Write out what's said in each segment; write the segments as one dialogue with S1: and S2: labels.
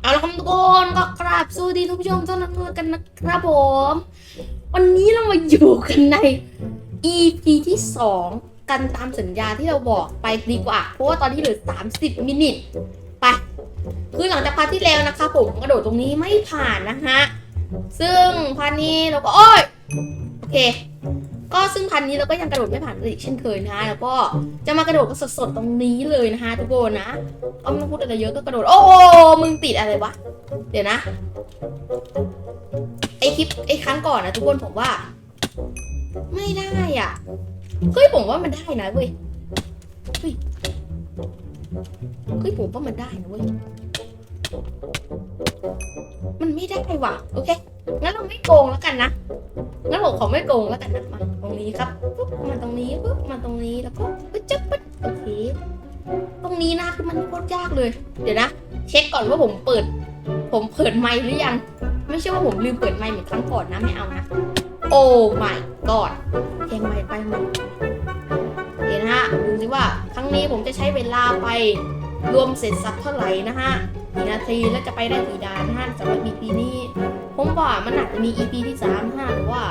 S1: เอาละครับทุกคนก็กราบสวัสดีทุกผู้ชมทุกท่านกันนะครับผม วันนี้เรามาอยู่กันใน EP ที่สองกันตามสัญญาที่เราบอกไปดีกว่า เพราะว่าตอนนี้เหลือ 30 มินิทไป คือหลังจากพาร์ทที่แล้วนะคะผมกระโดดตรงนี้ไม่ผ่านนะฮะ ซึ่งพาร์ทนี้เราก็โอ้ย โอเค ก็ซึ่งพันนี้เราก็ยังกระโดดไม่ผ่านอีกเช่นเคยนะฮะแล้วก็จะมากระโดดกันสดๆตรงนี้เลยนะคะทุกคนนะเอาไม่ต้องพูดอะไรเยอะก็กระโดด โอ้มึงติดอะไรวะ เดี๋ยวนะ ไอคลิปไอครั้งก่อนนะทุกคนผมว่า ไม่ได้อะเฮ้ยผมว่ามันได้นะเว้ยเฮ้ยเฮ้ยผมว่ามันได้นะเว้ยมันไม่ได้ว่ะโอเค งั้นเราไม่โกงแล้วกันนะ งั้นผมขอไม่โกงแล้วกันนะมาตรงนี้ครับปุ๊บมาตรงนี้ปุ๊บมาตรงนี้แล้วก็ปึ๊บจึ๊บปึ๊บโอเค ตรงนี้นะคือมันโคตรยากเลย เดี๋ยวนะ เช็คก่อนว่าผมเปิด ผมเปิดไมค์หรือยัง ไม่ใช่ว่าผมลืมเปิดไมค์เหมือนครั้งก่อนนะไม่เอานะ โอ้ my god แทงไมค์ไปหมดเดี๋ยวนะฮะดูสิว่าครั้งนี้ผมจะใช้เวลาไปรวมเสร็จสับเท่าไหร่นะฮะกี่นาทีแล้วจะไปได้กี่ดานนะฮะสำหรับ EP นี้ ผมว่ามันอาจจะมี EP ที่สามห้าว่า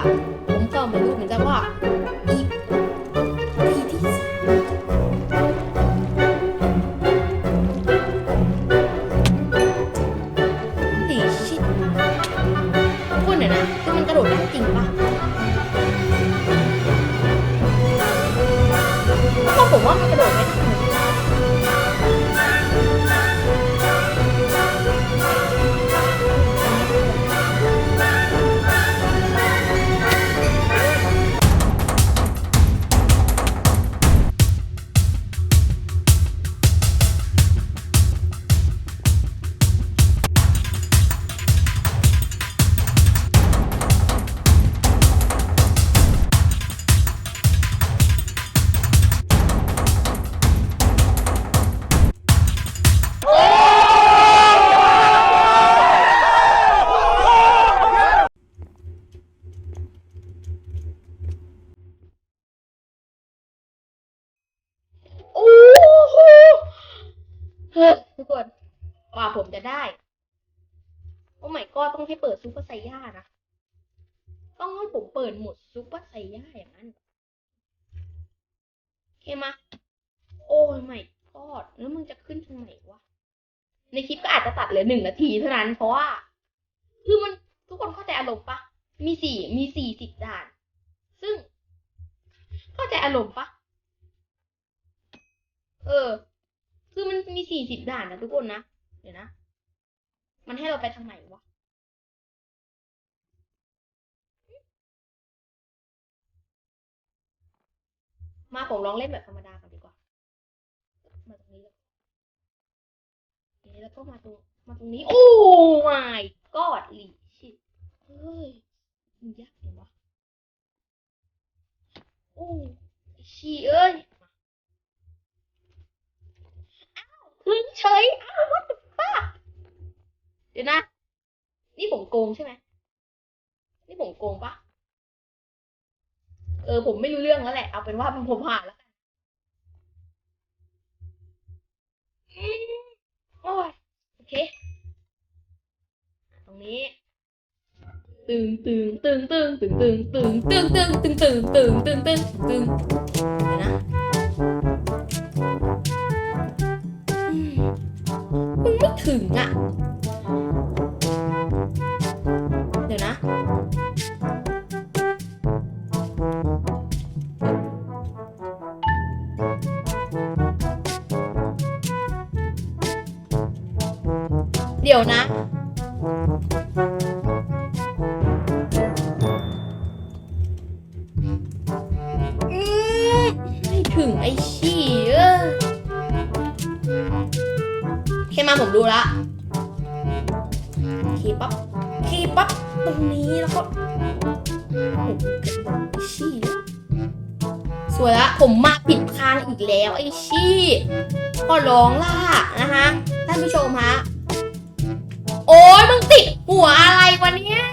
S1: ให้เปิดซูเปอร์ไซย่านะ ต้องให้ผมเปิดหมดซูเปอร์ไซย่าอย่างนั้นโอเคมา โอ้ my god แล้วมึงจะขึ้นทางไหนวะ ในคลิปก็อาจจะตัดเหลือหนึ่งนาทีเท่านั้น เพราะว่า คือมันทุกคนเข้าใจอารมณ์ปะ มีสี่มีสี่สิบด่าน ซึ่ง เข้าใจอารมณ์ปะ เออ คือมันมีสี่สิบด่านนะทุกคนนะ เดี๋ยวนะ มันให้เราไปทางไหนวะ มาผมลองเล่นแบบธรรมดาก่อนดีกว่า มาตรงนี้เลยแล้วก็มาตรงมาตรงนี้ โอ้ my god หลีชิดเฮ้ยมันยากจังวะโอ้ชีเอ้ยอ้าวถึงเฉยอ้าว what the fuck เดี๋ยวนะ นี่ผมโกงใช่ไหมนี่ผมโกงปะ เออผมไม่รู้เรื่องแล้วแหละ เอาเป็นว่าผมผ่านแล้วกันอืมโอ้ยโอเค ตรงนี้ ตึงตึงตึงตึงตึงตึงตึงตึงตึงตึงตึงตึงตึงตึงตึงเดี๋ยวนะอืมมึงไม่ถึงอะ ดี๋ยวนะ อืมไม่ถึงไอ้ชี่เออโอเคมาผมดูละโอเคปั๊บโอเคปั๊บตรงนี้แล้วก็โอ้โหไอชี่สวยละผมมาผิดทางอีกแล้วไอ้ชี่ก็ร้องล่ะนะคะท่านผู้ชมฮะ โอ้ยมึงติดหัวอะไรวะเนี่ย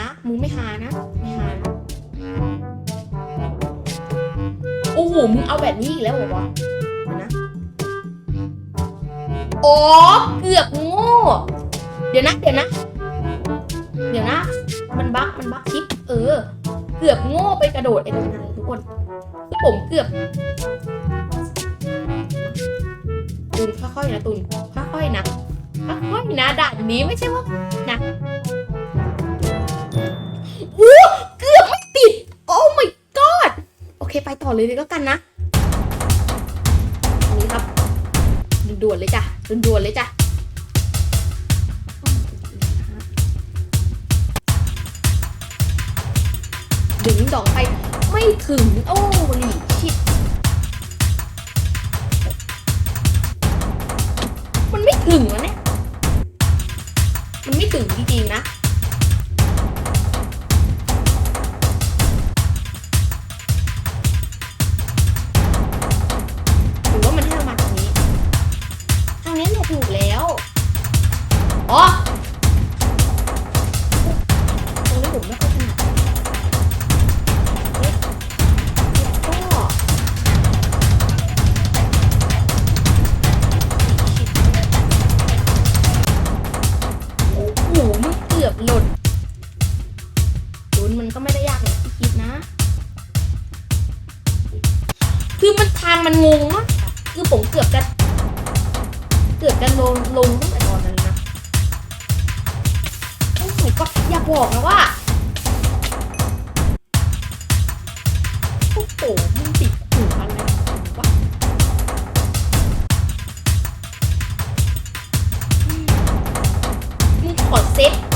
S1: นะ มึงไม่หานะ ไม่หานะโอ้โห มึงเอาแบบนี้อีกแล้วเหรอวะนะอ๋อเกือบโง่ เดี๋ยวนะ เดี๋ยวนะ เดี๋ยวนะ มันบั๊กมันบั๊กคลิป เออ เกือบโง่ไปกระโดดไอ้ตรงนั้นทุกคนคือผมเกือบตุนค่อยๆนะตุนค่อยๆนะค่อยๆนะด่านนี้ไม่ใช่ว่านะ เคไปต่อเลยเลยแล้วกันนะอันนี้ครับด่วนๆเลยจ้ะด่วนๆเลยจ้ะดึงดอกไปไม่ถึง โอ้ลีชิดมันไม่ถึงวะเนี่ย มันไม่ถึงจริงๆนะ มึงขอเซ็ต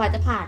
S1: ว่าจะผ่าน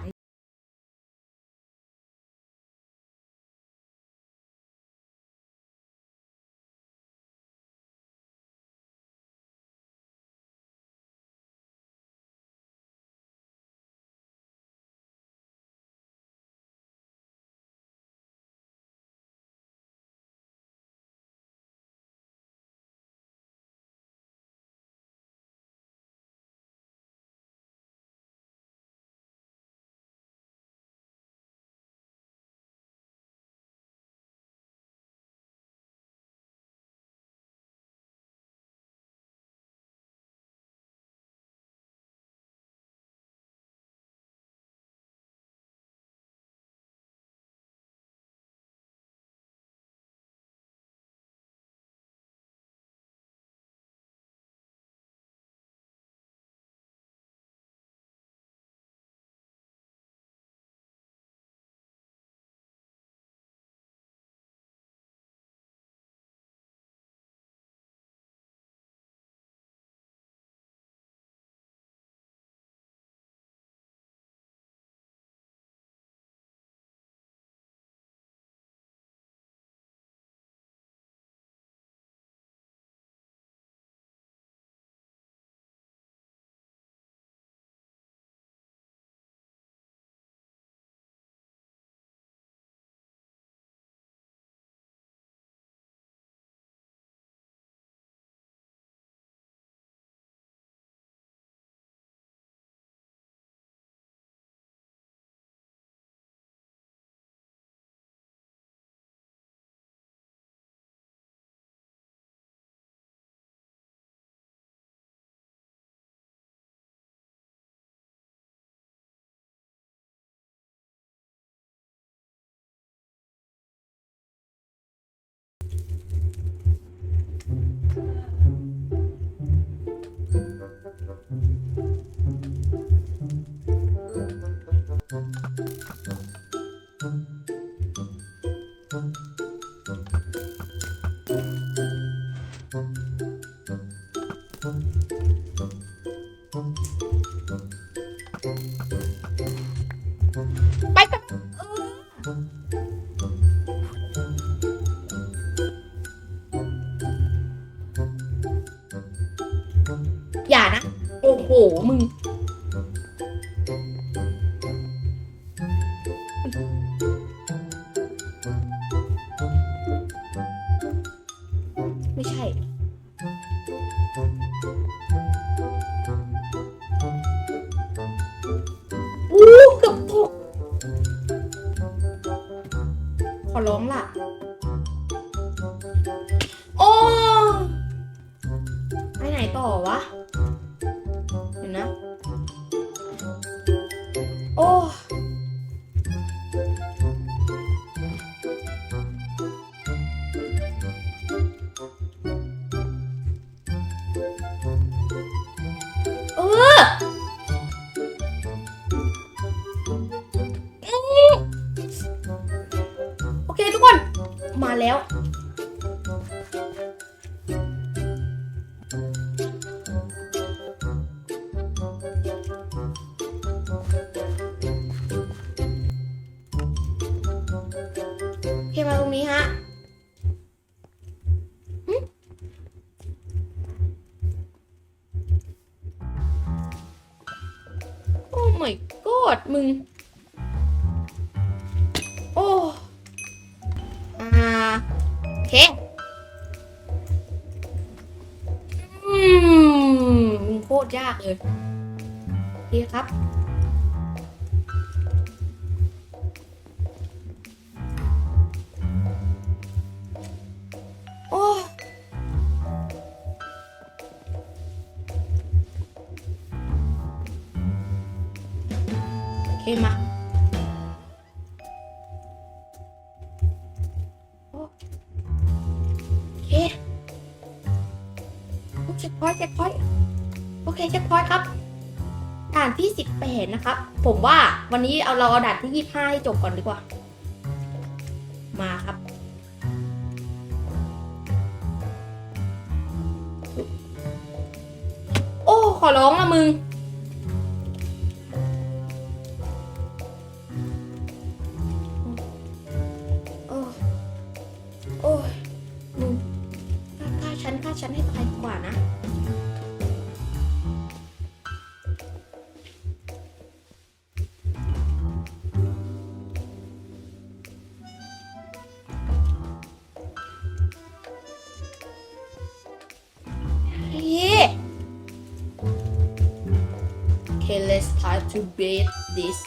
S1: ไป โ my god มึง โอ้อ่าโอเคอืมมึงโคตรยากเลยโอเคครับ พอยต์เช็คพอยต์โอเคเช็คพอยต์ครับ ด่านที่สิบแปดนะครับ ผมว่าวันนี้เอาเราเอาด่านที่ยี่ห้าให้จบก่อนดีกว่า มาครับโอ้ขอร้องละมึง Okay, let's try to beat this.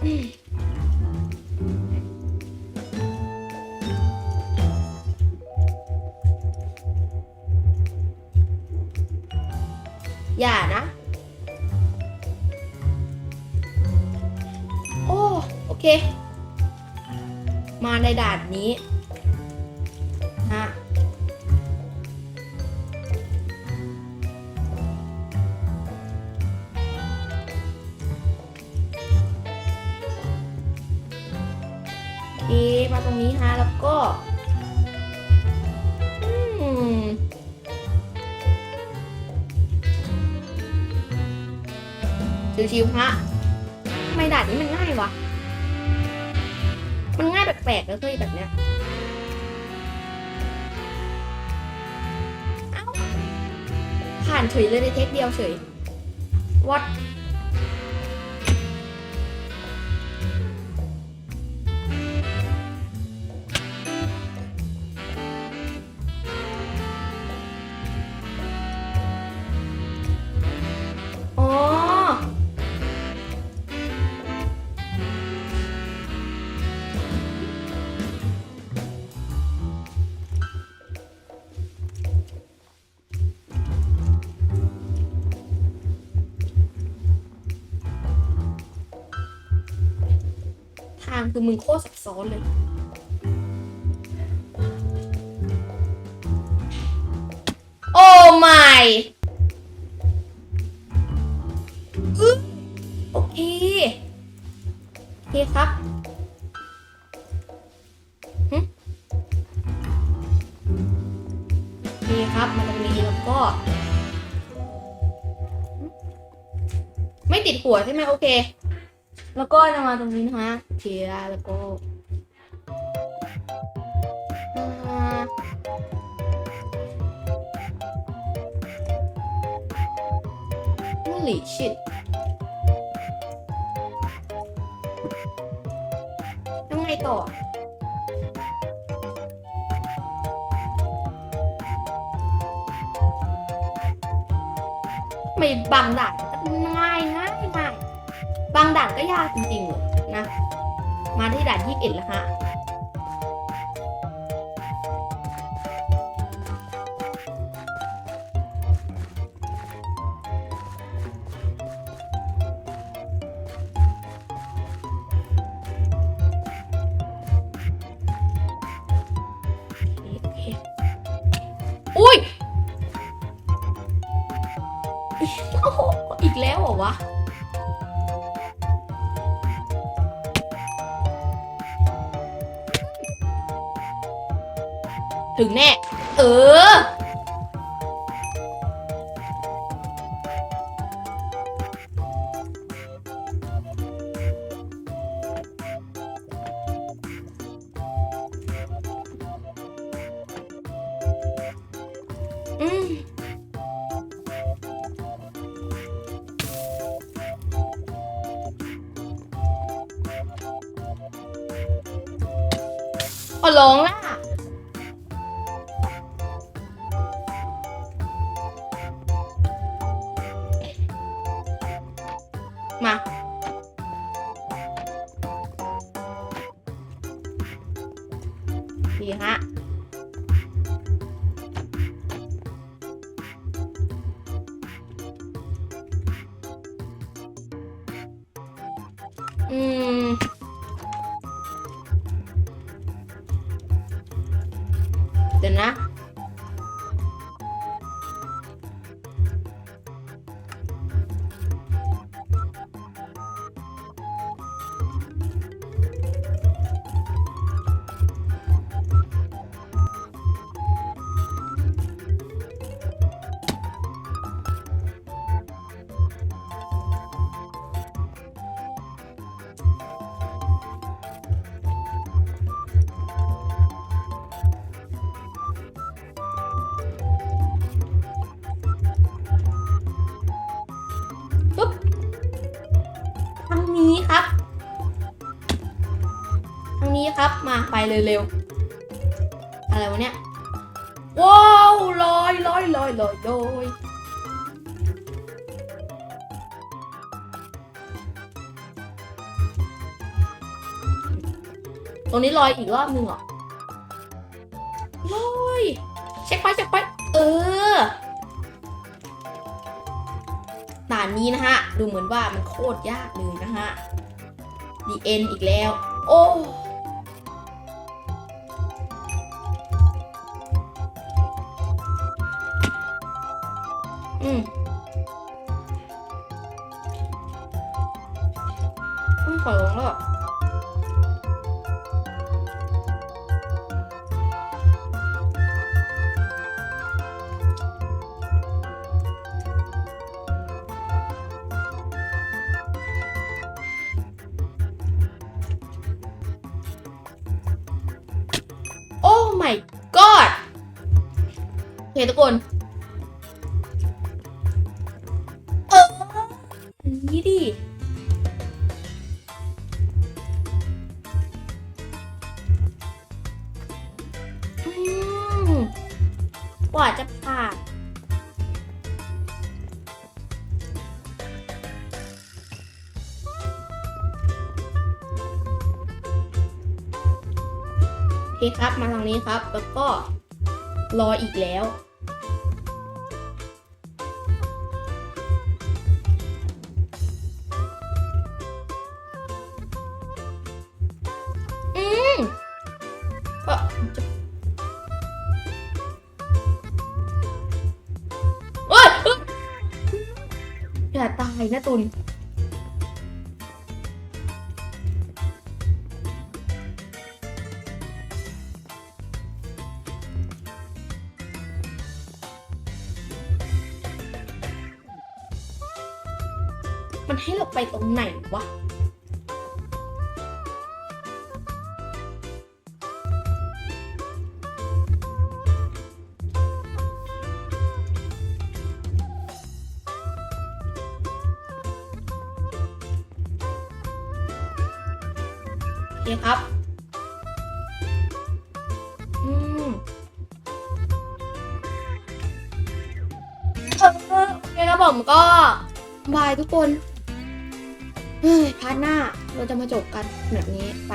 S1: Hmm. อย่านะ โอ้ โอเค มาในด่านนี้ฮะโอมาตรงนี้ฮะแล้วก็อืมชิวๆฮะ ปลกๆแล้วเฮ้ยแบบเนี้ยอ้าผ่านเฉยเลยในเทคเดียวเฉยวัือมึงโคตรซับซ้อนเลย โอ้ไม่โอเคโอเคครับโอเคครับ มันตรงนี้แล้วก็ ไม่ติดหัวใช่ไหมโอเค แล้วก็จะมาตรงนี้นะคะโอเคแล้วก็อ่า Holy shit ยังไงต่อ ไม่บางด่างด่านก็ยากจริงๆเลยนะ มาที่ด่านที่เอ็ดแล้วฮะอุ้ย โอ้โห อีกแล้วเหรอวะ ถึงแน่ เออ อืม ขอร้องล่ะ ไปเร็วๆอะไรวะเนี่ย ว้าวลอยลอยลอยลอยลอยตรงนี้ลอยอีกรอบนึงเหรอลอยเช็คไปเช็คไปเออด่านนี้นะฮะ ดูเหมือนว่ามันโคตรยากเลยนะฮะดีเอ็นอีกแล้ว โอ้ คทุกคนเออนี้ดิอืมกว่าจะผ่านโอเคครับ มาทางนี้ครับ แล้วก็รออีกแล้ว ตุน มันให้เราไปตรงไหนวะ ทุกคน เฮ้ยพาร์ทหน้าเราจะมาจบกันแบบนี้ ไป